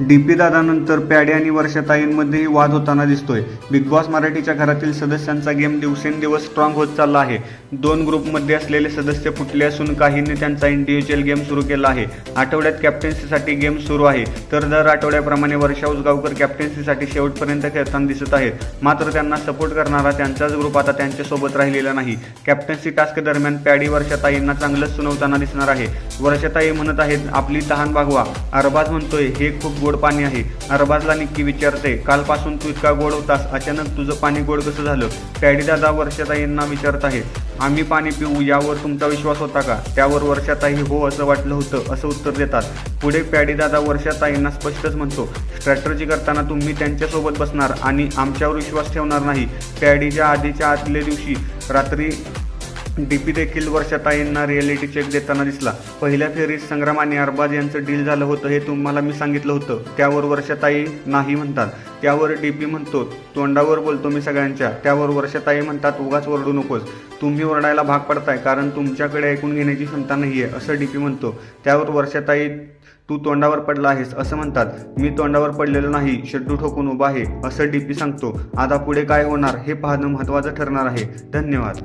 D P दादानंतर प्याडे आणि वर्षाताईंमध्येही वाद होताना दिसतोय. बिग बॉस मराठीच्या घरातील सदस्यांचा गेम दिवसेंदिवस स्ट्रॉंग होत चालला आहे. दोन ग्रुपमध्ये असलेले सदस्य फुटले असून काहींनी त्यांचा इंडिव्हिज्युअल गेम सुरू केला आहे. आठवड्यात कॅप्टन्सीसाठी गेम सुरू आहे. तर दर आठवड्याप्रमाणे वर्षा उसगावकर कॅप्टन्सीसाठी शेवटपर्यंत खेळताना दिसत आहेत. मात्र त्यांना सपोर्ट करणारा त्यांचाच ग्रुप आता त्यांच्यासोबत राहिलेला नाही. कॅप्टन्सी टास्क दरम्यान पॅडी वर्षाताईंना चांगलंच सुनवताना दिसणार आहे. वर्षाताई म्हणत आहेत आपली तहान भागवा अरबाज म्हणतोय हे खूप गोड पाणी आहे. अरबाजला निक्की विचारते कालपासून तू इतका गोड होतास. अचानक तुझं पाणी गोड कसं झालं? पॅडी दादा वर्षाताईंना विचारत आहेत आम्ही पाणी पिऊ यावर तुमचा विश्वास होता का? त्यावर वर्षाताई हो असं वाटलं होतं असं उत्तर देतात. पुढे पॅडी दादा वर्षाताईंना स्पष्टच म्हणतो स्ट्रॅटर्जी करताना तुम्ही त्यांच्यासोबत बसणार आणि आमच्यावर विश्वास ठेवणार नाही. पॅडीच्या आधीच्या आदल्या दिवशी रात्री डीपी देखील वर्षाताईंना रिअलिटी चेक देताना दिसला. पहिल्या फेरीत संग्राम आणि अरबाज यांचं डील झालं होतं हे तुम्हाला मी सांगितलं होतं. त्यावर वर्षाताई नाही म्हणतात. त्यावर डीपी म्हणतो तोंडावर बोलतो मी सगळ्यांच्या. त्यावर वर्षाताई म्हणतात उगाच ओरडू नकोस. तुम्ही ओरडायला भाग पडताय कारण तुमच्याकडे ऐकून घेण्याची क्षमता नाही आहे असं डीपी म्हणतो. त्यावर वर्षाताई तू तोंडावर पडला आहेस असं म्हणतात. मी तोंडावर पडलेलो नाही शड्डू ठोकून उभा आहे असं डीपी सांगतो. आता पुढे काय होणार हे पाहणं महत्त्वाचं ठरणार आहे. धन्यवाद.